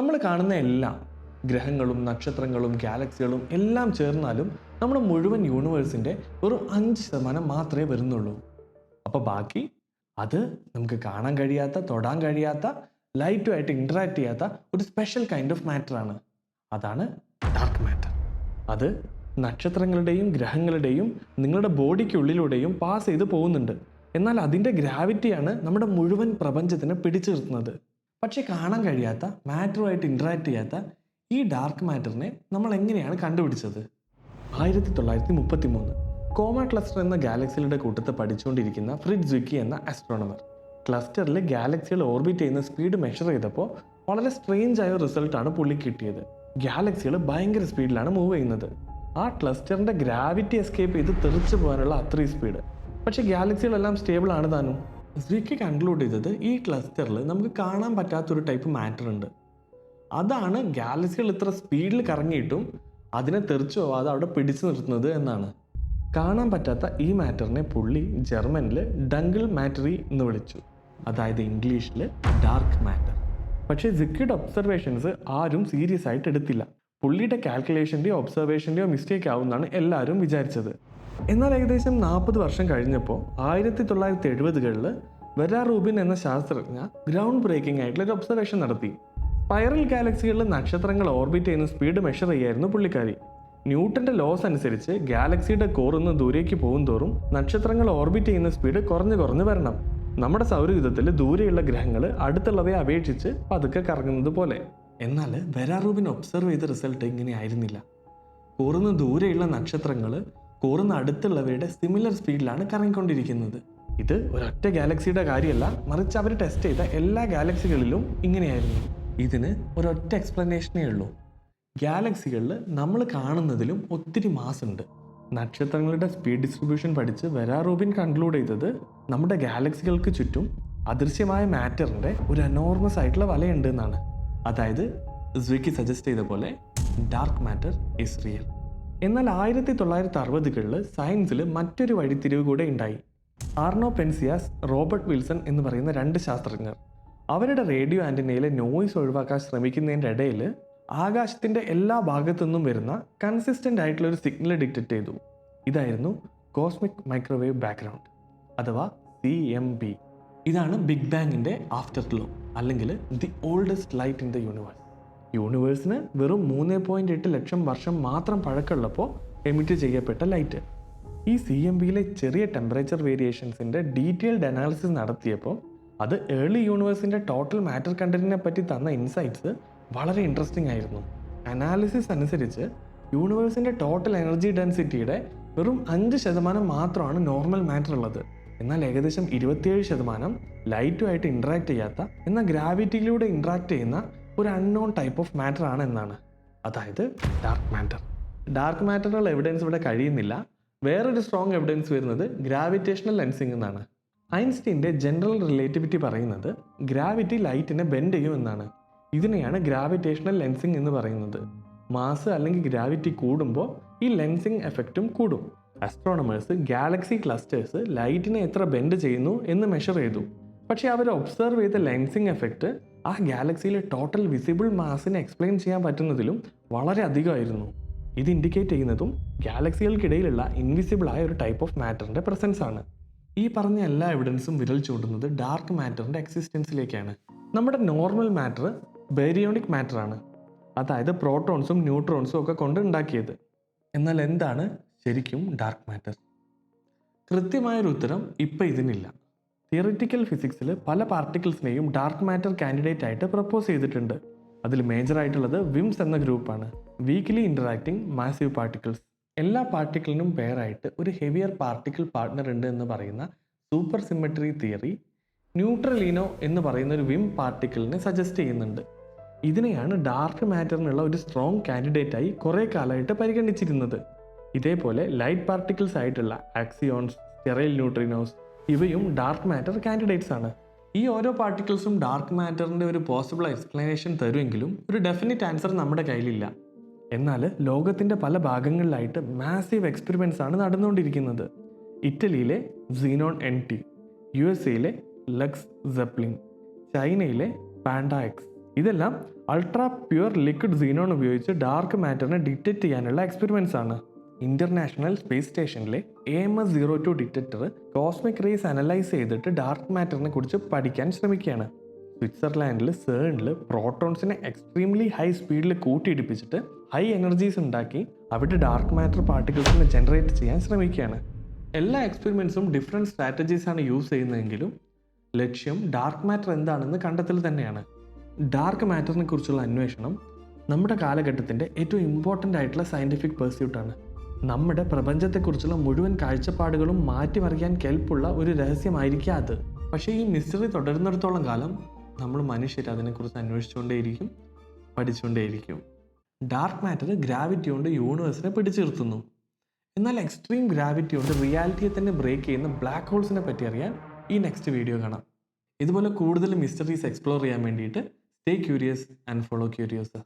നമ്മൾ കാണുന്ന എല്ലാം ഗ്രഹങ്ങളും നക്ഷത്രങ്ങളും ഗാലക്സികളും എല്ലാം ചേർന്നാലും നമ്മുടെ മുഴുവൻ യൂണിവേഴ്സിന്റെ വെറും അഞ്ച് ശതമാനം മാത്രമേ വരുന്നുള്ളൂ. അപ്പോൾ ബാക്കി അത് നമുക്ക് കാണാൻ കഴിയാത്ത തൊടാൻ കഴിയാത്ത ലൈറ്റുമായിട്ട് ഇന്ററാക്ട് ചെയ്യാത്ത ഒരു സ്പെഷ്യൽ കൈൻഡ് ഓഫ് മാറ്ററാണ് അതാണ് ഡാർക്ക് മാറ്റർ അത് നക്ഷത്രങ്ങളുടെയും ഗ്രഹങ്ങളുടെയും നിങ്ങളുടെ ബോഡിക്കുള്ളിലൂടെയും പാസ് ചെയ്ത് പോകുന്നുണ്ട്. എന്നാൽ അതിന്റെ ഗ്രാവിറ്റിയാണ് നമ്മുടെ മുഴുവൻ പ്രപഞ്ചത്തിനെ പിടിച്ചു നിർത്തുന്നത് പക്ഷെ കാണാൻ കഴിയാത്ത മാറ്ററുമായിട്ട് ഇൻട്രാക്ട് ചെയ്യാത്ത ഈ ഡാർക്ക് മാറ്ററിനെ നമ്മൾ എങ്ങനെയാണ് കണ്ടുപിടിച്ചത്? ആയിരത്തി തൊള്ളായിരത്തി മുപ്പത്തി മൂന്ന് കോമ ക്ലസ്റ്റർ എന്ന ഗാലക്സികളുടെ കൂട്ടത്തെ പഠിച്ചുകൊണ്ടിരിക്കുന്ന ഫ്രിഡ് ജുക്കി എന്ന ആസ്ട്രോണമർ ക്ലസ്റ്ററിൽ ഗാലക്സികൾ ഓർബിറ്റ് ചെയ്യുന്ന സ്പീഡ് മെഷർ ചെയ്തപ്പോൾ വളരെ സ്ട്രെയിഞ്ച് ആയ റിസൾട്ടാണ് പുള്ളി കിട്ടിയത്. ഗാലക്സികൾ ഭയങ്കര സ്പീഡിലാണ് മൂവ് ചെയ്യുന്നത്. ആ ക്ലസ്റ്ററിന്റെ ഗ്രാവിറ്റി എസ്കേപ്പ് ചെയ്ത് തെറിച്ചു പോകാനുള്ള അത്രയും സ്പീഡ് പക്ഷേ ഗാലക്സികളെല്ലാം സ്റ്റേബിൾ ആണ് താനും. സ്വിക്ക് കൺക്ലൂഡ് ചെയ്തത് ഈ ക്ലസ്റ്ററിൽ നമുക്ക് കാണാൻ പറ്റാത്തൊരു ടൈപ്പ് മാറ്റർ ഉണ്ട്. അതാണ് ഗാലക്സികൾ ഇത്ര സ്പീഡിൽ കറങ്ങിയിട്ടും അതിനെ തെറിച്ചു പോവാതെ അവിടെ പിടിച്ചു നിർത്തുന്നത് എന്നാണ്. കാണാൻ പറ്റാത്ത ഈ മാറ്ററിനെ പുള്ളി ജർമ്മനിൽ ഡങ്കിൾ മാറ്ററി എന്ന് വിളിച്ചു. അതായത് ഇംഗ്ലീഷിൽ ഡാർക്ക് മാറ്റർ പക്ഷേ സിക്കിയുടെ ഒബ്സർവേഷൻസ് ആരും സീരിയസ് ആയിട്ട് എടുത്തില്ല. പുള്ളിയുടെ കാൽക്കുലേഷന്റെയോ ഒബ്സർവേഷന്റെയോ മിസ്റ്റേക്ക് ആവുമെന്നാണ് എല്ലാവരും വിചാരിച്ചത്. എന്നാൽ ഏകദേശം നാൽപ്പത് വർഷം കഴിഞ്ഞപ്പോൾ ആയിരത്തി തൊള്ളായിരത്തി എഴുപതുകളിൽ വെരാ റൂബിൻ എന്ന ശാസ്ത്രജ്ഞ ഗ്രൗണ്ട് ബ്രേക്കിംഗ് ആയിട്ടുള്ള ഒരു ഒബ്സർവേഷൻ നടത്തി. സ്പൈറൽ ഗാലക്സികളിലെ നക്ഷത്രങ്ങൾ ഓർബിറ്റ് ചെയ്യുന്ന സ്പീഡ് മെഷർ ചെയ്യായിരുന്നു പുള്ളിക്കാരി. ന്യൂട്ടന്റെ ലോസ് അനുസരിച്ച് ഗാലക്സിയുടെ കോറുന്ന് ദൂരേക്ക് പോകും തോറും നക്ഷത്രങ്ങൾ ഓർബിറ്റ് ചെയ്യുന്ന സ്പീഡ് കുറഞ്ഞു കുറഞ്ഞു വരണം. നമ്മുടെ സൗരയുധത്തിൽ ദൂരെയുള്ള ഗ്രഹങ്ങൾ അടുത്തുള്ളവയെ അപേക്ഷിച്ച് പതുക്കെ കറങ്ങുന്നത് പോലെ. എന്നാൽ വെരാറൂബിൻ ഒബ്സർവ് ചെയ്ത റിസൾട്ട് ഇങ്ങനെ ആയിരുന്നില്ല. കൂറുന്ന ദൂരെയുള്ള നക്ഷത്രങ്ങൾ കൂറുന്ന അടുത്തുള്ളവയുടെ സിമിലർ സ്പീഡിലാണ് കറങ്ങിക്കൊണ്ടിരിക്കുന്നത്. ഇത് ഒരൊറ്റ ഗാലക്സിയുടെ കാര്യമല്ല മറിച്ച് അവർ ടെസ്റ്റ് ചെയ്ത എല്ലാ ഗാലക്സികളിലും ഇങ്ങനെയായിരുന്നു. ഇതിന് ഒരൊറ്റ എക്സ്പ്ലനേഷനേ ഉള്ളൂ. ഗാലക്സികളിൽ നമ്മൾ കാണുന്നതിലും ഒത്തിരി മാസ് ഉണ്ട്. നക്ഷത്രങ്ങളുടെ സ്പീഡ് ഡിസ്ട്രിബ്യൂഷൻ പഠിച്ച് വെരാറൂബിൻ കൺക്ലൂഡ് ചെയ്തത് നമ്മുടെ ഗാലക്സികൾക്ക് ചുറ്റും അദൃശ്യമായ മാറ്ററിന്റെ ഒരു അനോർമസ് ആയിട്ടുള്ള വലയുണ്ട് എന്നാണ്. അതായത് സ്വിക്കി സജസ്റ്റ് ചെയ്ത പോലെ ഡാർക്ക് മാറ്റർ ഇസ് റിയൽ എന്നാൽ ആയിരത്തി തൊള്ളായിരത്തി അറുപതുകളിൽ സയൻസിൽ മറ്റൊരു വഴിത്തിരിവ് കൂടെ ഉണ്ടായി. ആർണോ പെൻസിയാസ് റോബർട്ട് വിൽസൺ എന്ന് പറയുന്ന രണ്ട് ശാസ്ത്രജ്ഞർ. അവരുടെ റേഡിയോ ആന്റിനയിലെ നോയിസ് ഒഴിവാക്കാൻ ശ്രമിക്കുന്നതിന്റെ ഇടയിൽ ആകാശത്തിന്റെ എല്ലാ ഭാഗത്തു നിന്നും വരുന്ന കൺസിസ്റ്റന്റ് ആയിട്ടുള്ള ഒരു സിഗ്നൽ ഡിറ്റക്ട് ചെയ്തു. ഇതായിരുന്നു കോസ്മിക് മൈക്രോവേവ് ബാക്ക്ഗ്രൗണ്ട് അഥവാ സി എം ബി ഇതാണ് ബിഗ് ബാങ്ങിന്റെ ആഫ്റ്റർ ഗ്ലോ അല്ലെങ്കിൽ the oldest light in the universe യൂണിവേഴ്സിന് വെറും മൂന്ന് പോയിന്റ് എട്ട് ലക്ഷം വർഷം മാത്രം പഴക്കമുള്ളപ്പോൾ എമിറ്റ് ചെയ്യപ്പെട്ട ലൈറ്റ് ഈ സി എം ബിയിലെ ചെറിയ ടെമ്പറേച്ചർ വേരിയേഷൻസിന്റെ ഡീറ്റെയിൽഡ് അനാലിസിസ് നടത്തിയപ്പോൾ അത് ഏർലി യൂണിവേഴ്സിന്റെ ടോട്ടൽ മാറ്റർ കണ്ടന്റിനെ പറ്റി തന്ന ഇൻസൈറ്റ്സ് വളരെ ഇൻട്രസ്റ്റിംഗ് ആയിരുന്നു. അനാലിസിസ് അനുസരിച്ച് യൂണിവേഴ്സിന്റെ ടോട്ടൽ എനർജി ഡെൻസിറ്റിയുടെ വെറും അഞ്ച് ശതമാനം മാത്രമാണ് നോർമൽ മാറ്റർ ഉള്ളത്. എന്നാൽ ഏകദേശം ഇരുപത്തിയേഴ് ശതമാനം ലൈറ്റുമായിട്ട് ഇൻട്രാക്ട് ചെയ്യാത്ത എന്നാൽ ഗ്രാവിറ്റിയിലൂടെ ഇൻട്രാക്ട് ചെയ്യുന്ന ഒരു അൺനോൺ ടൈപ്പ് ഓഫ് മാറ്റർ ആണ് എന്നാണ്. അതായത് ഡാർക്ക് മാറ്റർ ഡാർക്ക് മാറ്ററുള്ള എവിഡൻസ് ഇവിടെ കഴിയുന്നില്ല. വേറൊരു സ്ട്രോങ് എവിഡൻസ് വരുന്നത് ഗ്രാവിറ്റേഷണൽ ലെൻസിംഗ് എന്നാണ്. ഐൻസ്റ്റീന്റെ ജനറൽ റിലേറ്റിവിറ്റി പറയുന്നത് ഗ്രാവിറ്റി ലൈറ്റിനെ ബെൻഡ് ചെയ്യും എന്നാണ് ഇതിനെയാണ് ഗ്രാവിറ്റേഷണൽ ലെൻസിങ് എന്ന് പറയുന്നത്. മാസ് അല്ലെങ്കിൽ ഗ്രാവിറ്റി കൂടുമ്പോൾ ഈ ലെൻസിങ് എഫക്റ്റും കൂടും. അസ്ട്രോണമേഴ്സ് ഗാലക്സി ക്ലസ്റ്റേഴ്സ് ലൈറ്റിനെ എത്ര ബെൻഡ് ചെയ്യുന്നു എന്ന് മെഷർ ചെയ്തു. പക്ഷേ അവർ ഒബ്സർവ് ചെയ്ത ലെൻസിങ് എഫക്റ്റ് ആ ഗാലക്സിയിലെ ടോട്ടൽ വിസിബിൾ മാസിനെ എക്സ്പ്ലെയിൻ ചെയ്യാൻ പറ്റുന്നതിലും വളരെ അധികമായിരുന്നു. ഇത് ഇൻഡിക്കേറ്റ് ചെയ്യുന്നതും ഗാലക്സികൾക്കിടയിലുള്ള ഇൻവിസിബിൾ ആയ ഒരു ടൈപ്പ് ഓഫ് മാറ്ററിന്റെ പ്രസൻസ് ആണ്. ഈ പറഞ്ഞ എല്ലാ എവിഡൻസും വിരൽ ചൂണ്ടുന്നത് ഡാർക്ക് മാറ്ററിന്റെ എക്സിസ്റ്റൻസിലേക്കാണ് നമ്മുടെ നോർമൽ മാറ്റർ ബേരിയോണിക് മാറ്റർ ആണ്. അതായത് പ്രോട്ടോൺസും ന്യൂട്രോൺസും ഒക്കെ കൊണ്ട് ഉണ്ടാക്കിയത്. എന്നാൽ എന്താണ് ശരിക്കും ഡാർക്ക് മാറ്റർ കൃത്യമായൊരു ഉത്തരം ഇപ്പം ഇതിനില്ല. തിയറിറ്റിക്കൽ ഫിസിക്സിൽ പല പാർട്ടിക്കിൾസിനെയും ഡാർക്ക് മാറ്റർ കാൻഡിഡേറ്റ് ആയിട്ട് പ്രപ്പോസ് ചെയ്തിട്ടുണ്ട്. അതിൽ മേജറായിട്ടുള്ളത് വിംസ് എന്ന ഗ്രൂപ്പാണ് വീക്ക്ലി ഇന്ററാക്ടിങ് മാസീവ് പാർട്ടിക്കിൾസ് എല്ലാ പാർട്ടിക്കിളിനും പേരായിട്ട് ഒരു ഹെവിയർ പാർട്ടിക്കിൾ പാർട്ട്ണർ ഉണ്ട് എന്ന് പറയുന്ന സൂപ്പർ സിമെട്രി തിയറി ന്യൂട്രലീനോ എന്ന് പറയുന്ന ഒരു വിം പാർട്ടിക്കിളിനെ സജസ്റ്റ് ചെയ്യുന്നുണ്ട്. ഇതിനെയാണ് ഡാർക്ക് മാറ്ററിനുള്ള ഒരു സ്ട്രോങ് കാൻഡിഡേറ്റായി കുറേ കാലമായിട്ട് പരിഗണിച്ചിരുന്നത്. ഇതേപോലെ ലൈറ്റ് പാർട്ടിക്കിൾസ് ആയിട്ടുള്ള ആക്സിയോൺസ് സ്റ്റെറൈൽ ന്യൂട്രിനോസ് ഇവയും ഡാർക്ക് മാറ്റർ കാൻഡിഡേറ്റ്സ് ആണ്. ഈ ഓരോ പാർട്ടിക്കിൾസും ഡാർക്ക് മാറ്ററിന്റെ ഒരു പോസിബിൾ എക്സ്പ്ലനേഷൻ തരുമെങ്കിലും ഒരു ഡെഫിനറ്റ് ആൻസർ നമ്മുടെ കയ്യിലില്ല. എന്നാൽ ലോകത്തിന്റെ പല ഭാഗങ്ങളിലായിട്ട് മാസീവ് എക്സ്പെരിമെന്റ്സ് ആണ് നടന്നുകൊണ്ടിരിക്കുന്നത്. ഇറ്റലിയിലെ xenon N T U S എയിലെ ലക്സ് സെപ്ലിൻ ചൈനയിലെ പാൻഡ എക്സ് ഇതെല്ലാം അൾട്രാ പ്യുവർ ലിക്വിഡ് സീനോൺ ഉപയോഗിച്ച് ഡാർക്ക് മാറ്ററിനെ ഡിറ്റക്ട് ചെയ്യാനുള്ള എക്സ്പെരിമെന്റ്സ് ആണ്. ഇന്റർനാഷണൽ സ്പേസ് സ്റ്റേഷനിലെ A M S zero two detector cosmic rays analyse ചെയ്തിട്ട് ഡാർക്ക് മാറ്ററിനെ കുറിച്ച് പഠിക്കാൻ ശ്രമിക്കുകയാണ്. സ്വിറ്റ്സർലാൻഡിൽ സേണിൽ പ്രോട്ടോൺസിനെ എക്സ്ട്രീംലി ഹൈ സ്പീഡിൽ കൂട്ടിയിടിപ്പിച്ചിട്ട് ഹൈ എനർജീസ് ഉണ്ടാക്കി അവിടെ ഡാർക്ക് മാറ്റർ പാർട്ടിക്കിൾസിനെ ജനറേറ്റ് ചെയ്യാൻ ശ്രമിക്കുകയാണ്. എല്ലാ എക്സ്പെരിമെൻസും ഡിഫറെന്റ് സ്ട്രാറ്റജീസ് ആണ് യൂസ് ചെയ്യുന്നതെങ്കിലും ലക്ഷ്യം ഡാർക്ക് മാറ്റർ എന്താണെന്ന് കണ്ടെത്തൽ തന്നെയാണ്. ഡാർക്ക് മാറ്ററിനെ കുറിച്ചുള്ള അന്വേഷണം നമ്മുടെ കാലഘട്ടത്തിന്റെ ഏറ്റവും ഇമ്പോർട്ടന്റ് ആയിട്ടുള്ള സയന്റിഫിക് പെർസ്യൂട്ടാണ് നമ്മുടെ പ്രപഞ്ചത്തെക്കുറിച്ചുള്ള മുഴുവൻ കാഴ്ചപ്പാടുകളും മാറ്റിമറിക്കാൻ കെൽപ്പുള്ള ഒരു രഹസ്യമായിരിക്കാം അത്. പക്ഷേ ഈ മിസ്റ്ററി തുടരുന്നിടത്തോളം കാലം നമ്മൾ മനുഷ്യർ അതിനെക്കുറിച്ച് അന്വേഷിച്ചുകൊണ്ടേയിരിക്കും പഠിച്ചുകൊണ്ടേയിരിക്കും. ഡാർക്ക് മാറ്റർ ഗ്രാവിറ്റി കൊണ്ട് യൂണിവേഴ്സിനെ പിടിച്ചു നിർത്തുന്നു. എന്നാൽ എക്സ്ട്രീം ഗ്രാവിറ്റി കൊണ്ട് റിയാലിറ്റിയെ തന്നെ ബ്രേക്ക് ചെയ്യുന്ന ബ്ലാക്ക് ഹോൾസിനെ പറ്റി അറിയാൻ ഈ നെക്സ്റ്റ് വീഡിയോ കാണാം. ഇതുപോലെ കൂടുതൽ മിസ്റ്ററീസ് എക്സ്പ്ലോർ ചെയ്യാൻ വേണ്ടിയിട്ട് stay curious and follow curious